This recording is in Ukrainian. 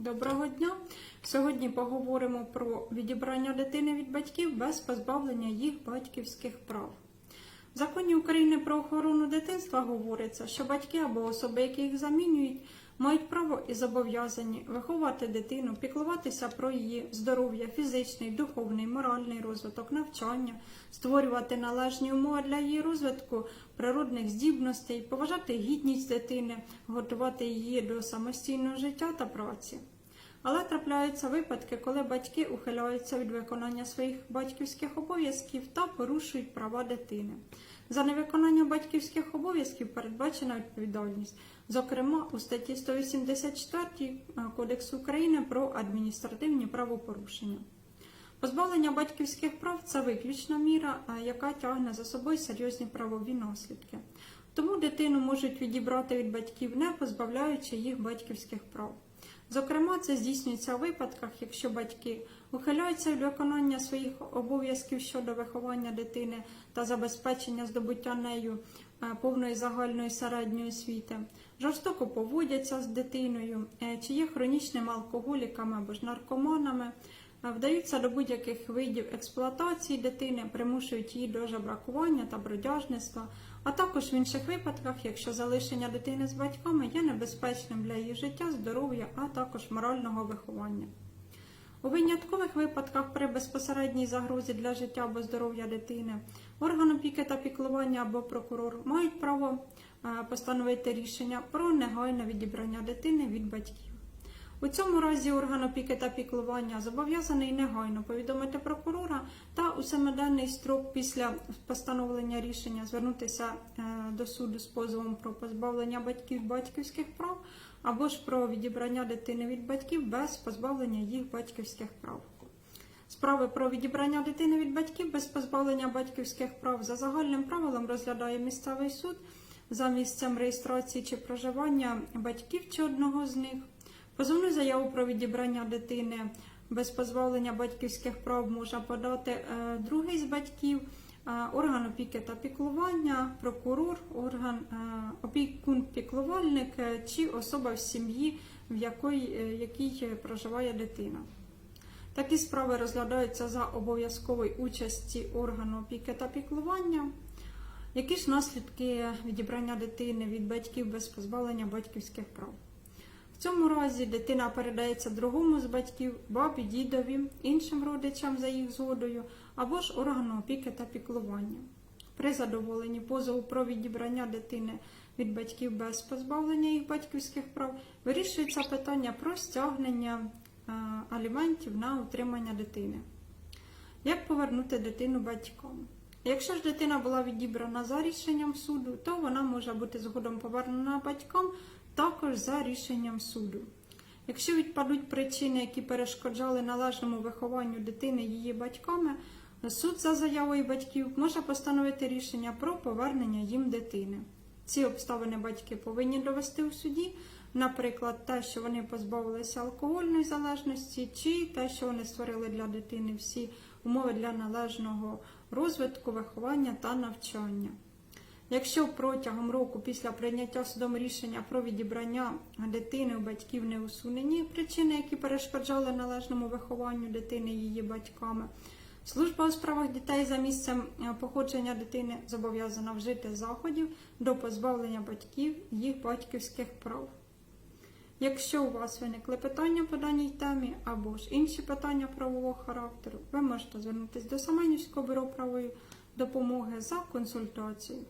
Доброго дня! Сьогодні поговоримо про відібрання дитини від батьків без позбавлення їх батьківських прав. В законі України про охорону дитинства говориться, що батьки або особи, які їх замінюють, мають право і зобов'язані виховати дитину, піклуватися про її здоров'я, фізичний, духовний, моральний розвиток, навчання, створювати належні умови для її розвитку природних здібностей, поважати гідність дитини, готувати її до самостійного життя та праці. Але трапляються випадки, коли батьки ухиляються від виконання своїх батьківських обов'язків та порушують права дитини. За невиконання батьківських обов'язків передбачена відповідальність, зокрема у статті 184 Кодексу України про адміністративні правопорушення. Позбавлення батьківських прав це виключна міра, яка тягне за собою серйозні правові наслідки. Тому дитину можуть відібрати від батьків, не позбавляючи їх батьківських прав. Зокрема, це здійснюється у випадках, якщо батьки ухиляються від виконання своїх обов'язків щодо виховання дитини та забезпечення здобуття нею е, повної загальної середньої освіти, жорстоко поводяться з дитиною, е, чи є хронічними алкоголіками або ж наркоманами, вдаються до будь-яких видів експлуатації дитини, примушують її до жебракування та бродяжництва, а також в інших випадках, якщо залишення дитини з батьками є небезпечним для її життя, здоров'я, а також морального виховання. У виняткових випадках при безпосередній загрозі для життя або здоров'я дитини орган опіки та піклування або прокурор мають право е, постановити рішення про негайне відібрання дитини від батьків. У цьому разі орган опіки та піклування зобов'язаний негайно повідомити прокурора та у семиденний строк після постановлення рішення звернутися е, до суду з позовом про позбавлення батьків батьківських прав або ж про відібрання дитини від батьків без позбавлення їх батьківських прав. Справи про відібрання дитини від батьків без позбавлення батьківських прав за загальним правилом розглядає місцевий суд за місцем реєстрації чи проживання батьків чи одного з них. Позовну заяву про відібрання дитини без позбавлення батьківських прав може подати е, другий з батьків, е, орган опіки та піклування, прокурор, орган е, опікун-піклувальник е, чи особа в сім'ї, в якій проживає дитина. Такі справи розглядаються за обов'язкової участі органу опіки та піклування. Які ж наслідки відібрання дитини від батьків без позбавлення батьківських прав? В цьому разі дитина передається другому з батьків, бабі, дідові, іншим родичам за їх згодою або ж органу опіки та піклування. При задоволенні позову про відібрання дитини від батьків без позбавлення їх батьківських прав вирішується питання про стягнення е, аліментів на утримання дитини. Як повернути дитину батькам? Якщо ж дитина була відібрана за рішенням суду, то вона може бути згодом повернена батькам також за рішенням суду. Якщо відпадуть причини, які перешкоджали належному вихованню дитини її батьками, суд за заявою батьків може постановити рішення про повернення їм дитини. Ці обставини батьки повинні довести у суді, наприклад, те, що вони позбавилися алкогольної залежності, чи те, що вони створили для дитини всі умови для належного розвитку, виховання та навчання. Якщо протягом року після прийняття судом рішення про відібрання дитини у батьків не усунені причини, які перешкоджали належному вихованню дитини її батьками, служба у справах дітей за місцем е, походження дитини зобов'язана вжити заходів до позбавлення батьків їх батьківських прав. Якщо у вас виникли питання по даній темі або ж інші питання правового характеру, ви можете звернутися до Семенівського бюро правої допомоги за консультацією.